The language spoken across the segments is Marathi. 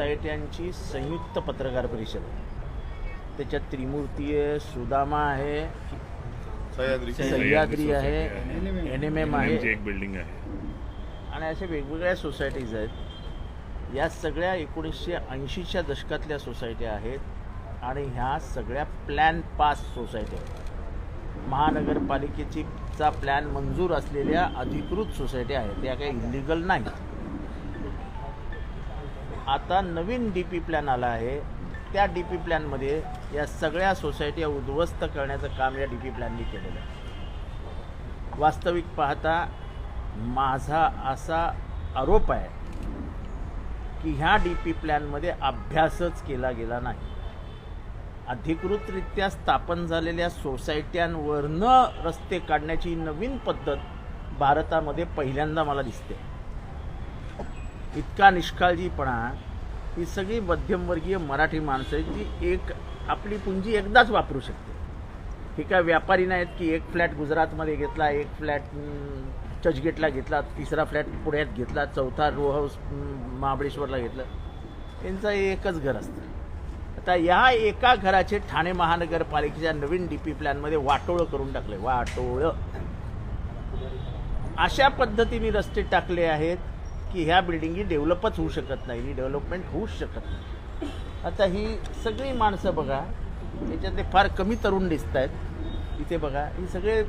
सोसायट्यांची संयुक्त पत्रकार परिषद. त्याच्यात त्रिमूर्ती आहे सुदामा आहे सह्याद्री. सह्याद्री आहे एन एम एम आहे. एक बिल्डिंग आहे. आणि अशा वेगवेगळ्या सोसायटीज आहेत. या सगळ्या एकोणीसशे ऐंशीच्या दशकातल्या सोसायट्या आहेत आणि ह्या सगळ्या प्लॅन पास सोसायट्या आहेत. महानगरपालिकेची चा प्लॅन मंजूर असलेल्या अधिकृत सोसायट्या आहेत. त्या काही इलिगल नाहीत. आता नवीन डी पी प्लॅन आला आहे. त्या डी पी प्लॅनमध्ये या सगळ्या सोसायट्या उद्ध्वस्त करण्याचं काम या डी पी प्लॅननी केलेलं आहे. वास्तविक पाहता माझा असा आरोप आहे की ह्या डी पी प्लॅनमध्ये अभ्यासच केला गेला नाही. अधिकृतरित्या स्थापन झालेल्या सोसायट्यांवरनं रस्ते काढण्याची नवीन पद्धत भारतामध्ये पहिल्यांदा मला दिसते. इतका निष्काळजीपणा ही सगळी मध्यमवर्गीय मराठी माणसं आहेत जी एक आपली पुंजी एकदाच वापरू शकते. हे काय व्यापारी नाहीत की एक फ्लॅट गुजरातमध्ये घेतला एक फ्लॅट चर्चगेटला घेतला तिसरा फ्लॅट पुण्यात घेतला चौथा रो हाऊस महाबळेश्वरला घेतलं. त्यांचं एकच घर असतं. आता या एका घराचे ठाणे महानगरपालिकेच्या नवीन डी पी प्लॅनमध्ये वाटोळं करून टाकलं वाटोळं. अशा पद्धतीने रस्ते टाकले आहेत. की ह्या बिल्डिंग ही डेव्हलपच होऊ शकत नाही ही डेव्हलपमेंट होऊच शकत नाही. आता ही सगळी माणसं बघा याच्यातले फार कमी तरुण दिसत आहेत. इथे बघा ही सगळे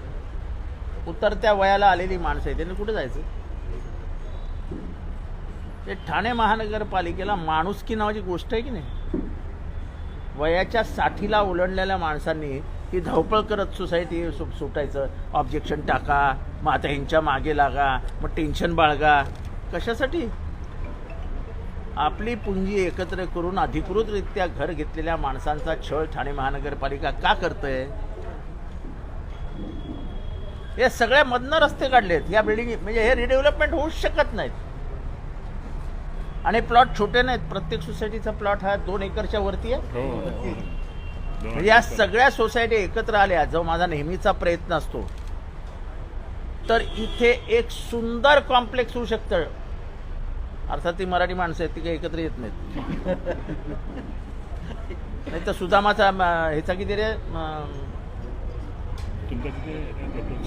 उतरत्या वयाला आलेली माणसं आहेत. त्यांनी कुठे जायचं? ते ठाणे महानगरपालिकेला माणुसकी नावाची गोष्ट आहे की नाही? वयाच्या साठीला ओलांडलेल्या माणसांनी ही धावपळ करत सोसायटी सु सुटायचं. ऑब्जेक्शन टाका मग आता ह्यांच्या मागे लागा मग टेन्शन बाळगा. कशासाठी? आपली पुंजी एकत्र करून अधिकृतरित्या घर घेतलेल्या माणसांचा छळ ठाणे महानगरपालिका का करतंय? हे सगळ्या मधनं रस्ते काढलेत. या बिल्डिंग म्हणजे हे रिडेव्हलपमेंट होऊच शकत नाहीत. आणि प्लॉट छोटे नाहीत. प्रत्येक सोसायटीचा प्लॉट हा दोन एकरच्या वरती आहे. हो दोन म्हणजे या सगळ्या सोसायटी एकत्र आल्या जो माझा नेहमीचा प्रयत्न असतो. तर इथे एक सुंदर कॉम्प्लेक्स होऊ शकतं. अर्थात ती मराठी माणसं आहेत ती काही एकत्र येत नाहीत. नाही तर सुदामाचा ह्याचा किती रे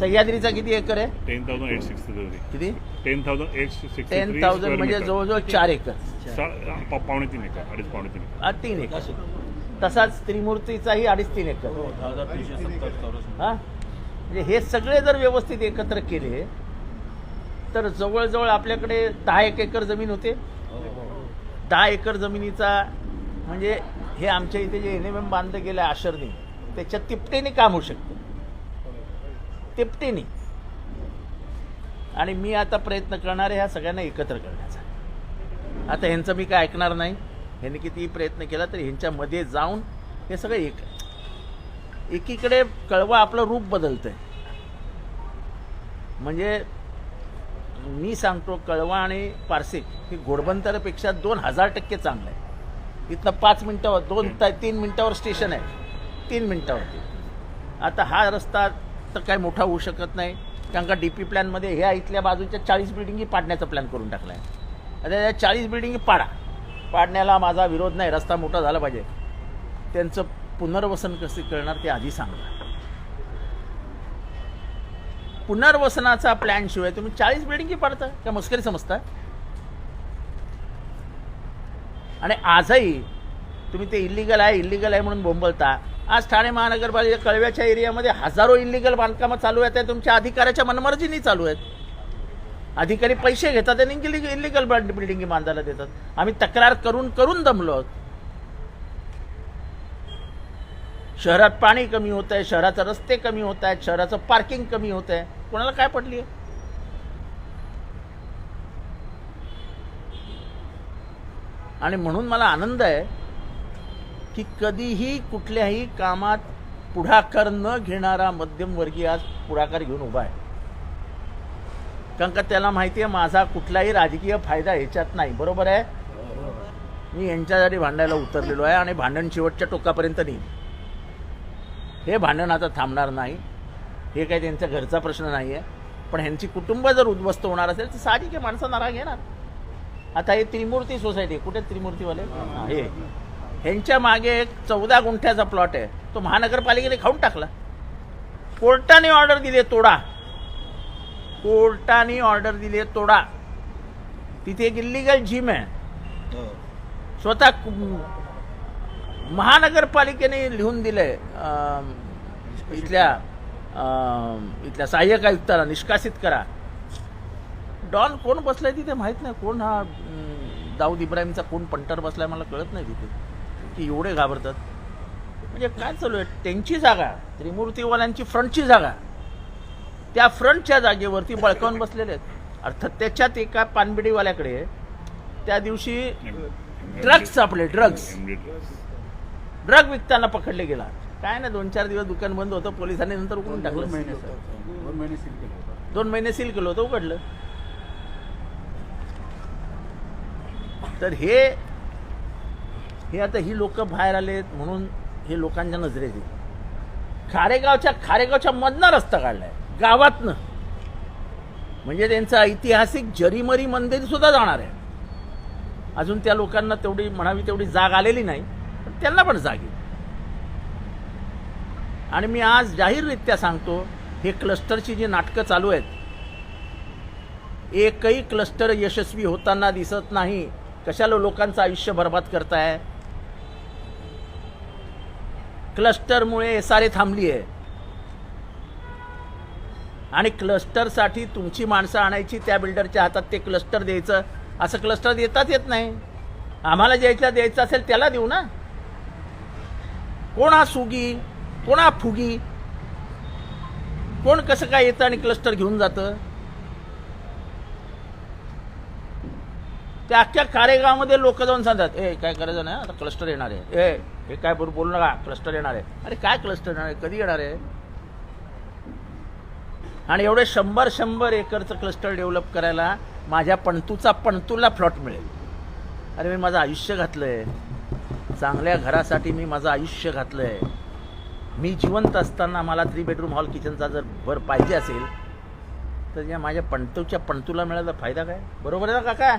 सह्याद्रीचा किती एकर आहे? Ten thousand eight sixty three किती? Ten thousand eight sixty ten thousand म्हणजे जवळजवळ चार एकर. पावणे तीन एकर अडीच पावणे तीन एकर. हा, तीन एकर. तसाच त्रिमूर्तीचाही अडीच तीन एकर. हा? म्हणजे हे सगळे जर व्यवस्थित एकत्र केले तर जवळजवळ आपल्याकडे दहा एक एकर जमीन होते. दहा एकर जमिनीचा म्हणजे हे आमच्या इथे जे एन एम एम बांधलं गेलं आहे आशरनी त्याच्या तिपटीने काम होऊ शकतं. तिपटीने. आणि मी आता प्रयत्न करणार आहे ह्या सगळ्यांना एकत्र करण्याचा. आता ह्यांचं मी काय ऐकणार नाही. ह्यांनी कितीही प्रयत्न केला तर ह्यांच्यामध्ये जाऊन हे सगळं एक एकीकडे कळवा आपलं रूप बदलतंय. म्हणजे मी सांगतो कळवा आणि पारसिक ही घोडबंदरपेक्षा दोन हजार टक्के चांगलं आहे. इथनं पाच मिनटावर दोन ता तीन मिनटावर स्टेशन आहे. तीन मिनटावरती. आता हा रस्ता तर काय मोठा होऊ शकत नाही. कारण का डी पी प्लॅनमध्ये ह्या इथल्या बाजूच्या चाळीस बिल्डिंगी पाडण्याचा प्लॅन करून टाकला आहे आता या चाळीस बिल्डिंगी पाडा. पाडण्याला माझा विरोध नाही. रस्ता मोठा झाला पाहिजे. त्यांचं पुनर्वसन कसे करणार ते आधी सांगा. पुनर्वसनाचा प्लॅन शिवाय. तुम्ही चाळीस बिल्डिंगी पाडता? त्या मुस्करी समजता? आणि आजही तुम्ही ते इलिगल आहे इलिगल आहे म्हणून बोंबलता. आज ठाणे महानगरपालिका कळव्याच्या एरियामध्ये हजारो इलिगल बांधकामं चालू आहेत ते तुमच्या अधिकाऱ्याच्या मनमर्जीने चालू आहेत. अधिकारी पैसे घेतात आणि इलिगल बिल्डिंगी बांधायला देतात. आम्ही तक्रार करून करून दमलो आहोत शहरात पाणी कमी होत आहे शहराचे रस्ते कमी होत आहेत शहराचं पार्किंग कमी होत आहे. कोणाला काय पडली आहे आणि म्हणून मला आनंद आहे की कधीही कुठल्याही कामात पुढाकार न घेणारा मध्यमवर्गीय आज पुढाकार घेऊन उभा आहे. कारण का त्याला माहिती आहे माझा कुठलाही राजकीय फायदा ह्याच्यात नाही. बरोबर आहे? मी यांच्यासाठी भांडायला उतरलेलो आहे आणि भांडण शेवटच्या टोकापर्यंत नेईन. हे भांडण आता थांबणार नाही. हे काही त्यांच्या घरचा प्रश्न नाही आहे पण ह्यांची कुटुंब जर उद्ध्वस्त होणार असेल तर साहजिक आहे माणसं नाराज येणार. आता हे त्रिमूर्ती सोसायटी कुठे त्रिमूर्तीवाले? हा, हे. ह्यांच्या मागे एक चौदा गुंठ्याचा प्लॉट आहे. तो महानगरपालिकेने खाऊन टाकला. कोर्टाने ऑर्डर दिली आहे तोडा. कोर्टाने ऑर्डर दिली आहे तोडा. तिथे एक इलिगल जिम आहे. स्वतः कु- महानगरपालिकेने लिहून दिलंय इथल्या इथल्या सहाय्यक आयुक्ताला निष्कासित करा. डॉन कोण बसलाय तिथे माहीत नाही कोण हा दाऊद इब्राहिमचा कोण पंटर बसलाय मला कळत नाही तिथे. की एवढे घाबरतात. म्हणजे काय चालू आहे? त्यांची जागा त्रिमूर्तीवाल्यांची फ्रंटची जागा. त्या फ्रंटच्या जागेवरती बळकावून बसलेले आहेत. अर्थात त्याच्यात एका पानबिडीवाल्याकडे त्या दिवशी ड्रग्स सापडले ड्रग्स. ड्रग विकताना पकडले गेला. काय ना दोन चार दिवस दुकान बंद होतं पोलिसांनी नंतर उघडून टाकलं. दोन महिने सील केलं होतं उघडलं. तर हे हे आता ही लोक बाहेर आलेत म्हणून हे लोकांच्या नजरेत येईल. खारेगावच्या खारेगावच्या मधनं रस्ता काढलाय गावातनं. म्हणजे त्यांचं ऐतिहासिक जरीमरी मंदिर सुद्धा जाणार आहे. अजून त्या लोकांना तेवढी म्हणावी तेवढी जाग आलेली नाही. त्यांना पण जाग. आणि मी आज जाहीररित्या सांगतो हे क्लस्टरची जी नाटकं चालू आहेत एकही क्लस्टर यशस्वी होताना दिसत नाही. कशाला लोकांचं आयुष्य बर्बाद करताय? क्लस्टरमुळे एसआरए थांबली आहे. आणि क्लस्टरसाठी तुमची माणसं आणायची त्या बिल्डरच्या हातात ते क्लस्टर द्यायचं असं क्लस्टर देताच येत नाही. आम्हाला ज्यायला द्यायचं असेल त्याला देऊ ना. कोण हा सुगी कोण हा फुगी? कोण कसं काय येतं आणि क्लस्टर घेऊन जातं? त्या अख्ख्या कारेगावमध्ये लोक जाऊन सांगतात ए काय करायचं नाही आता क्लस्टर येणार आहे. ए हे काय बरोबर बोलू नका क्लस्टर येणार आहे. अरे काय क्लस्टर येणार आहे? कधी येणार आहे? आणि एवढे शंभर शंभर एकरचं क्लस्टर डेव्हलप करायला माझ्या पणतूचा पणतूला प्लॉट मिळेल. अरे मी माझं आयुष्य घातलंय. चांगल्या घरासाठी मी माझं आयुष्य घातलंय. मी जिवंत असताना मला थ्री बेडरूम हॉल किचनचा जर भर पाहिजे असेल तर या माझ्या पणतूच्या पणतूला मिळायला फायदा काय? बरोबर आहे ना काका?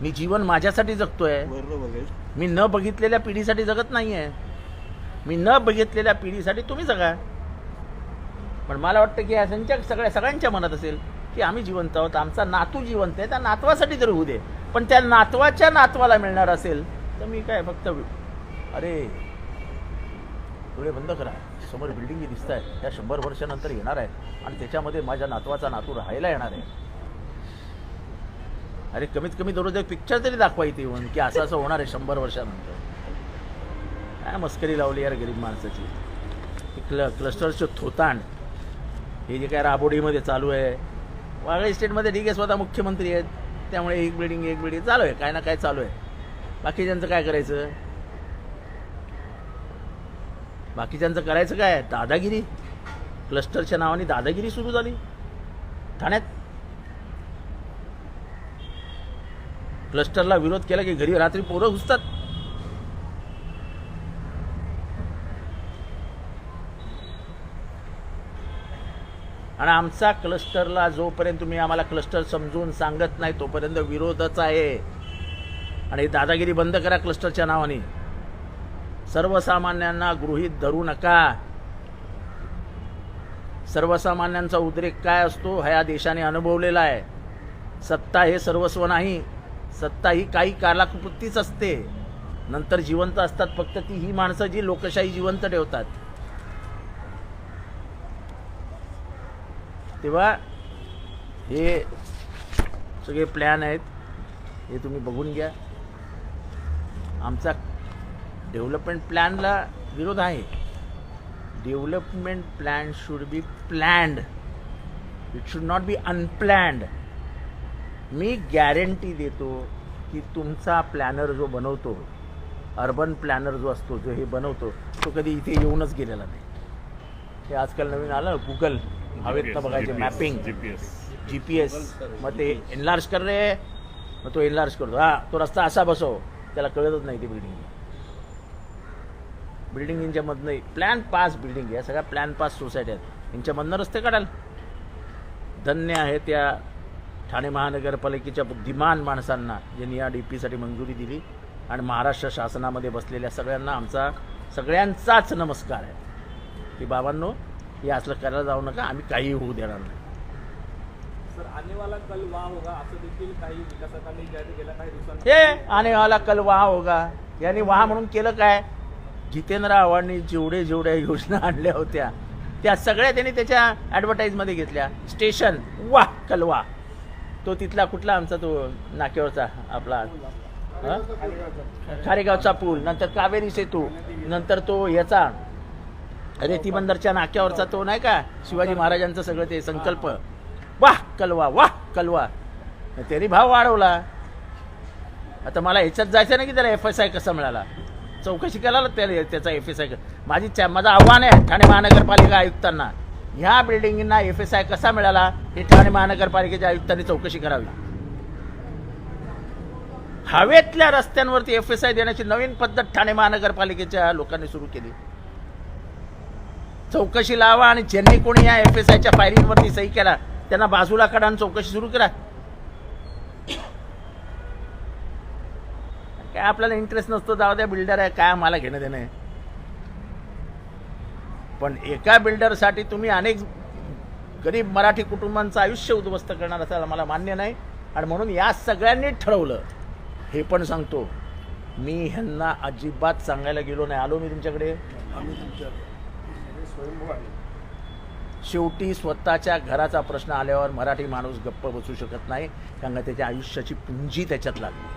मी जीवन माझ्यासाठी जगतोय. मी न बघितलेल्या पिढीसाठी जगत नाहीये. मी न बघितलेल्या पिढीसाठी तुम्ही जगा. पण मला वाटतं की त्यांच्या सगळ्या सगळ्यांच्या मनात असेल की आम्ही जिवंत आहोत आमचा नातू जिवंत आहे त्या नातवासाठी तरी होऊ दे. पण त्या नातवाच्या नातवाला मिळणार असेल तर मी काय फक्त अरे डोळे बंद करा. समोर बिल्डिंगी दिसत आहेत त्या शंभर वर्षानंतर येणार आहेत आणि त्याच्यामध्ये माझ्या नातवाचा नातू राहायला येणार आहे. अरे कमीत कमी दररोज एक पिक्चर तरी दाखवा इथे येऊन की असं असं होणार आहे शंभर वर्षानंतर. काय मस्करी लावली यार गरीब माणसाची. क्ल क्लस्टरचं थोतांड हे जे काय राबोडीमध्ये चालू आहे. वागळे स्टेटमध्ये ठीक आहे स्वतः मुख्यमंत्री आहेत. त्यामुळे एक बिल्डिंग एक बिल्डिंग चालू आहे. काय ना काय चालू आहे. बाकीच्यांचं काय करायचं? बाकीच्यांचं करायचं काय? दादागिरी. क्लस्टरच्या नावाने दादागिरी सुरू झाली. ठाण्यात. क्लस्टरला विरोध केला की घरी रात्री पोरं घुसतात. आणि आमचा क्लस्टरला जोपर्यंत तुम्ही आम्हाला क्लस्टर समजून सांगत नाही तोपर्यंत विरोधच आहे. आणि दादागिरी बंद करा क्लस्टरच्या नावाने. सर्वसामान्यांना गृहीत धरू नका. सर्वसामान्यांचा उद्रेक काय असतो हा या देशाने अनुभवलेला आहे. सत्ता हे सर्वस्व नाही. सत्ता ही काही कालाकृतीच असते. नंतर जिवंत असतात फक्त ती ही माणसं जी लोकशाही जिवंत ठेवतात. तेव्हा हे सगळे प्लॅन आहेत. हे तुम्ही बघून घ्या. आमचा डेव्हलपमेंट प्लॅनला विरोध आहे. Development plan should be planned it should not be unplanned me guarantee देतो की तुमचा प्लॅनर जो बनवतो अर्बन प्लॅनर जो असतो जो हे बनवतो तो कधी इथे येऊनच गेलेला नाही. हे आजकाल नवीन आलं गुगल हवेतनं बघायचे mapping GPS G P S मग ते एनलार्ज कर रे. मग तो एनलार्ज करतो. हा तो रस्ता असा बसव. त्याला कळतच नाही ती बिल्डिंग बिल्डिंगच्या मधनं प्लॅन पास बिल्डिंग या सगळ्या प्लॅन पास सोसायटी आहेत. यांच्यामधनं रस्ते काढाल. धन्य आहे त्या ठाणे महानगरपालिकेच्या बुद्धिमान माणसांना ज्यांनी या डी पीसाठी मंजुरी दिली आणि महाराष्ट्र शासनामध्ये बसलेल्या सगळ्यांना आमचा सगळ्यांचाच नमस्कार आहे. की बाबांनो हे असलं करायला जाऊ नका आम्ही काही होऊ देणार नाही. सर आने वाला कल वहा होगा असं देखील काही विकासकांनी जाहीर केलं काही दिवसांनी हे आने वाला कल वहा होगा. यांनी वहा म्हणून केलं काय? जितेंद्र आव्हाडनी जेवढे जेवढ्या योजना आणल्या होत्या त्या सगळ्या त्यांनी त्याच्या ॲडव्हर्टाईजमध्ये घेतल्या. स्टेशन वाह कलवा तो तिथला कुठला आमचा तो नाक्यावरचा आपला हं? खारेगावचा पूल नंतर कावेरी सेतू नंतर तो याचा रेतीबंदरच्या नाक्यावरचा तो नाही का? शिवाजी महाराजांचं सगळं ते संकल्प. वाह कलवा वाह कलवा. त्यांनी भाव वाढवला. आता मला ह्याच्यात जायचं नाही की त्याला एफ एस आय कसा मिळाला? चौकशी करायला त्याला त्याचा एफ एस आय माझी माझं आव्हान आहे ठाणे महानगरपालिका आयुक्तांना. ह्या बिल्डिंगना एफ एस आय कसा मिळाला? हे ठाणे महानगरपालिकेच्या आयुक्तांनी चौकशी करावी. हवेतल्या रस्त्यांवरती एफ एस आय देण्याची नवीन पद्धत ठाणे महानगरपालिकेच्या लोकांनी सुरू केली. चौकशी लावा आणि ज्यांनी कोणी या एफ एस आयच्या फायरिंगवरती सही केला त्यांना बाजूला काढा आणि चौकशी सुरू करा. काय आपल्याला इंटरेस्ट नसतो जाऊ द्या बिल्डर आहे काय आम्हाला घेणं देणं आहे. पण एका बिल्डरसाठी तुम्ही अनेक गरीब मराठी कुटुंबांचं आयुष्य उद्ध्वस्त करणार असं मला मान्य नाही. आणि म्हणून या सगळ्यांनी ठरवलं हे पण सांगतो मी ह्यांना अजिबात सांगायला गेलो नाही. आलो मी तुमच्याकडे. शेवटी स्वतःच्या घराचा प्रश्न आल्यावर मराठी माणूस गप्प बसू शकत नाही कारण त्याच्या आयुष्याची पुंजी त्याच्यात लागली.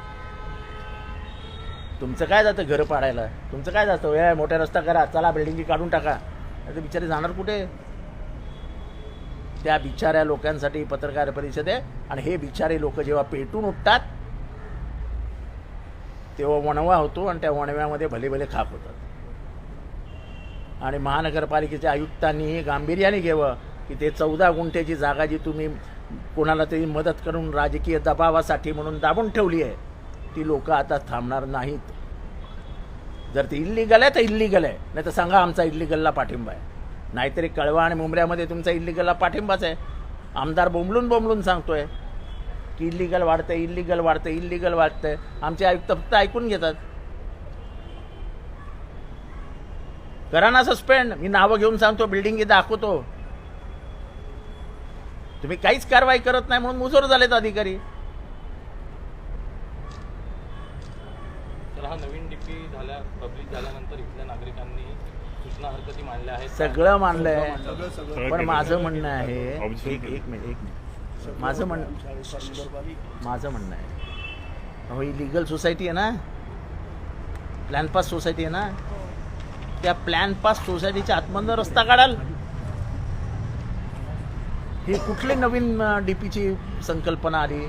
तुमचं काय जातं घर पाडायला? तुमचं काय जातं? वेळ मोठा रस्ता करा चला बिल्डिंगी काढून टाका. ते बिचारे जाणार कुठे? त्या बिचाऱ्या लोकांसाठी पत्रकार परिषद आहे आणि हे बिचारे लोक जेव्हा पेटून उठतात तेव्हा वणवा होतो आणि त्या वणव्यामध्ये भले भले खाप होतात. आणि महानगरपालिकेच्या आयुक्तांनीही गांभीर्याने घ्यावं की ते चौदा गुंठ्याची जागा जी तुम्ही कोणाला तरी मदत करून राजकीय दबावासाठी म्हणून दाबून ठेवली आहे ती लोक आता थांबणार नाहीत. जर ते इल्लिगल आहे तर इल्लिगल आहे. नाही तर सांगा आमचा इल्लिगलला पाठिंबा आहे. नाहीतरी कळवा आणि मुंबऱ्यामध्ये तुमचा इल्लिगलला पाठिंबाच आहे. आमदार बोंबलून बोंबलून सांगतोय की इल्लिगल वाढतंय इल्लिगल वाढतंय इल्लिगल वाढतंय. आमचे आयुक्त फक्त ऐकून घेतात. करा ना सस्पेंड मी नावं घेऊन सांगतो बिल्डिंग दाखवतो. तुम्ही काहीच कारवाई करत नाही म्हणून मुजोर झालेत अधिकारी. तर हा नवीन डीपी झाल्या पब्लिक झाल्यानंतर इथल्या नागरिकांनी सूचना हरकती मांडल्या आहेत सगळं मानलंय पण केलं. माझं म्हणणं आहे एक मिनिट एक मिनिट. माझं म्हण माझं म्हणणं आहे. अहो ही लिगल सोसायटी आहे ना? प्लॅन पास सोसायटी आहे ना? त्या प्लॅन पास सोसायटीच्या आतमधनं रस्ता काढाल. ही कुठली नवीन डीपीची संकल्पना आली?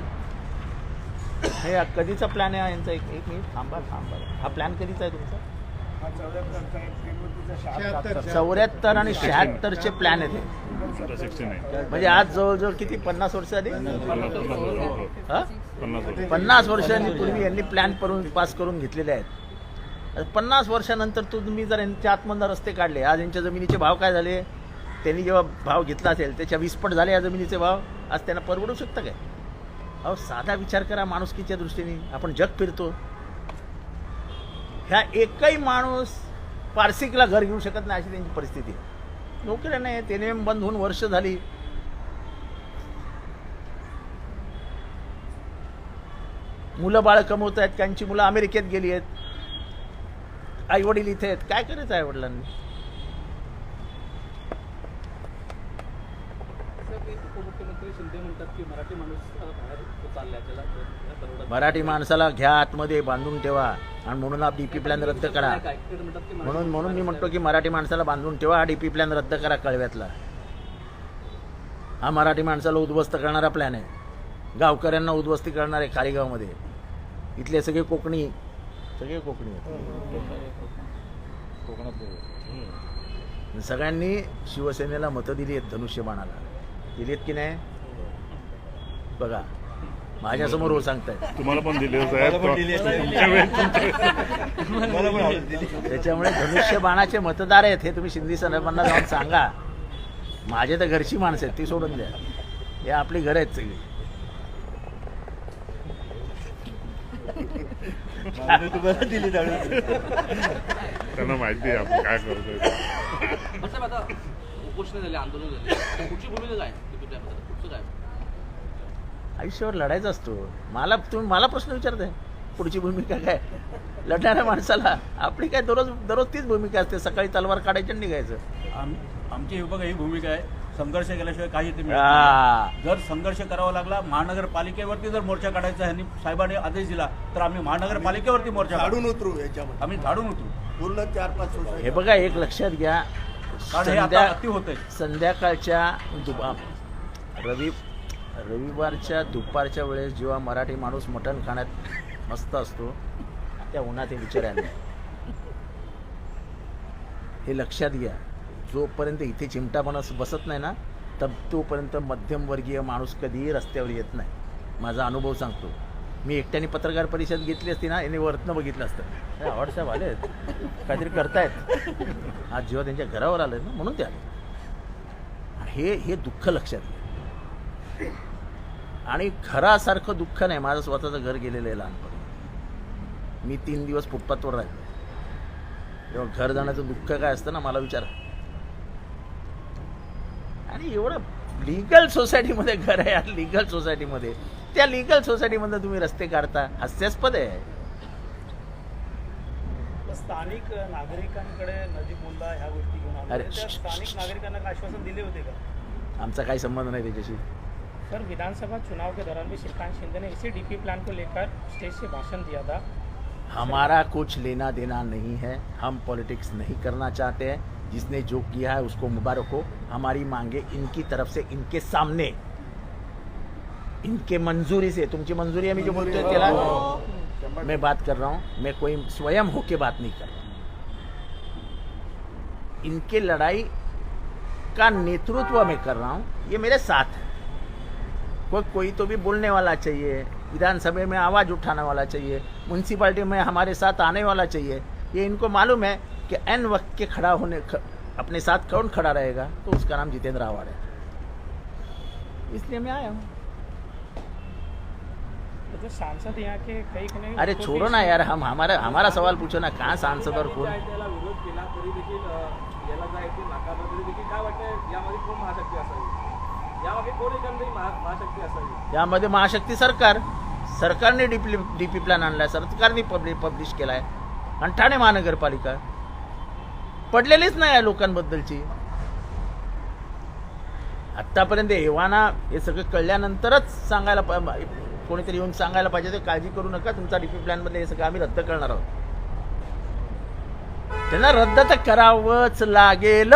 हे कधीचा प्लॅन आहे यांचा एक एक मिनिट थांबा थांबा. हा प्लॅन कधीचा आहे तुमचा? चौऱ्याहत्तर आणि शहात्तरचे प्लॅन आहेत. हे. आता सिक्स्टीन आहे म्हणजे आज जवळजवळ किती? पन्नास वर्ष आधी? पन्नास पन्नास वर्ष? पन्नास वर्ष पन्नास वर्षांनी पूर्वी यांनी प्लॅन करून पास करून घेतलेले आहेत. पन्नास वर्षानंतर तुम्ही जर यांच्या आतमधनं रस्ते काढले आज यांच्या जमिनीचे भाव काय झाले? त्यांनी जेव्हा भाव घेतला असेल त्याच्या विस्फट झाले या जमिनीचे भाव आज त्यांना परवडू शकतं काय? अहो साधा विचार करा माणुसकीच्या दृष्टीने. आपण जग फिरतो. ह्या एकही माणूस पारसिकला घर घेऊ शकत नाही अशी त्यांची परिस्थिती आहे. नोकऱ्या नाही त्याने बंद होऊन वर्ष झाली. मुलं बाळ कमवत आहेत त्यांची मुलं अमेरिकेत गेली आहेत. आई वडील इथे आहेत. काय करायचं आई वडिलांनी उपमुख्यमंत्री शिंदे म्हणतात की मराठी माणूस बाहेर चाललाय त्याला परवडत मराठी माणसाला घ्या आतमध्ये बांधून ठेवा. आणि म्हणून हा डीपी प्लॅन रद्द करा. नाही काय? ते म्हणतात की मराठी म्हणून म्हणून मी म्हणतो की मराठी माणसाला बांधून ठेवा हा डीपी प्लॅन रद्द करा कळव्यातला. हा मराठी माणसाला उद्ध्वस्त करणारा प्लॅन आहे. गावकऱ्यांना उद्ध्वस्ती करणार आहे खारीगावमध्ये. इथले सगळे कोकणी सगळे कोकणी आहेत. सगळ्यांनी शिवसेनेला मतं दिली आहेत धनुष्यबाणाला. दिली आहेत की नाही? बघा माझ्यासमोर हो सांगताय तुम्हाला पण दिले त्याच्यामुळे धनुष्यबाणाचे मतदार आहेत हे तुम्ही शिंदे साहेबांना जाऊन सांगा. माझे तर घरची माणसं आहेत ती सोडून द्या. हे आपली घरं आहेत सगळी. तुम्हाला दिली जाणून त्यांना माहिती आहे आपण काय करतोय. साहेब आता उपोषण झाले आंदोलन झाले. पुढची भूमिका काय? आयुष्यावर लढायचा असतो. मला तुम्ही मला प्रश्न विचारताय पुढची भूमिका काय? लढणाऱ्या माणसाला आपली काय दररोज दररोज तीच भूमिका असते सकाळी तलवार काढायची आणि निघायचं. आम- आमची बघा ही भूमिका आहे. संघर्ष केल्याशिवाय काही ते मिळत नाही. जर संघर्ष करावा लागला महानगरपालिकेवरती जर मोर्चा काढायचा ह्यांनी साहेबांनी आदेश दिला तर आम्ही महानगरपालिकेवरती मोर्चा काढू झाडून उतरू याच्यामध्ये. आम्ही झाडून उतरू. पूर्ण चार पाच हे सोसायटी बघा एक लक्षात घ्या. कारण हे आता संध्या अति होतंय. संध्याकाळच्या दुपा रवि रविवारच्या दुपारच्या वेळेस जेव्हा मराठी माणूस मटण खाण्यात मस्त असतो त्या उन्हात हे बिचाऱ्यांनी. हे लक्षात घ्या. जोपर्यंत इथे चिमटापणा बसत नाही ना तर तोपर्यंत मध्यमवर्गीय माणूस कधीही रस्त्यावर येत नाही. माझा अनुभव सांगतो. मी एकट्याने पत्रकार परिषद घेतली असती ना याने वरतनं बघितलं असतं. आवडसाहेब आले काहीतरी करतायत. आज जेव्हा त्यांच्या घरावर आलं ना म्हणून ते आले. हे हे दुःख लक्षात घ्या. आणि घरासारखं दुःख नाही. माझं स्वतःचं घर गेलेलं आहे लहानपणी. मी तीन दिवस फुटपाथवर राहिलो. तेव्हा घर जाण्याचं दुःख काय असतं ना मला विचारा. आणि एवढं लिगल सोसायटीमध्ये घर आहे यार लिगल सोसायटीमध्ये त्या लिगल सोसायटीमध्ये तुम्ही रस्ते काढता हास्यास्पद आहे. स्थानिक नागरिकांकडे नजीक मुल्ला ह्या गोष्टी घेऊन अरे, स्थानिक नागरिकांना आश्वासन दिले होते का? आमचा काही संबंध नाही त्याच्याशी. सर विधानसभा चुनाव के दौरान भी श्रीकांत शिंदे ने इसी डीपी प्लान को लेकर स्टेज से भाषण दिया था। हमारा कुछ लेना देना नहीं है हम पॉलिटिक्स नहीं करना चाहते हैं। जिसने जो किया है उसको मुबारक हो। हमारी मांगे इनकी तरफ़ से, इनके सामने। इनके मंजूरी से। तुमची मंजूरी है मैं जो बोलते हो त्याला मैं बात कर रहा हूँ, मैं कोई स्वयं होके बात नहीं कर रहा इनके लड़ाई का नेतृत्व मैं कर रहा हूँ, ये मेरे साथ है। कोई कोई तो भी बोलने वाला चाहिए, विधानसभा में आवाज़ उठाने वाला चाहिए म्यूनसिपालिटी में हमारे साथ आने वाला चाहिए। ये इनको मालूम है कि एन वक्त के खड़ा होने अपने साथ कौन खड़ा रहेगा तो उसका नाम जितेंद्र आवाड़ है इसलिए मैं आया हूँ तो सांसद यहाँ के कई कहीं अरे छोड़ो ना यार हम हमारा हमारा सवाल पूछो ना कहाँ सांसद और कौन यामध्ये कोण महाशक्ती असावी यामागे कोण एकंदरीत महा- महाशक्ती असावी यामध्ये महाशक्ती सरकार सरकारने डीपी डीपी प्लॅन आणलाय सरकारने पब्लिश पब्लिश केलाय आणि ठाणे महानगरपालिका पडलेलीच नाही आहे लोकांबद्दलची. आत्तापर्यंत एव्हाना हे सगळं कळल्यानंतरच सांगायला कोणीतरी येऊन सांगायला पाहिजे ते काळजी करू नका तुमचा डीपी प्लॅनमध्ये हे सगळं आम्ही रद्द करणार आहोत. त्यांना रद्द तर करावंच लागेल.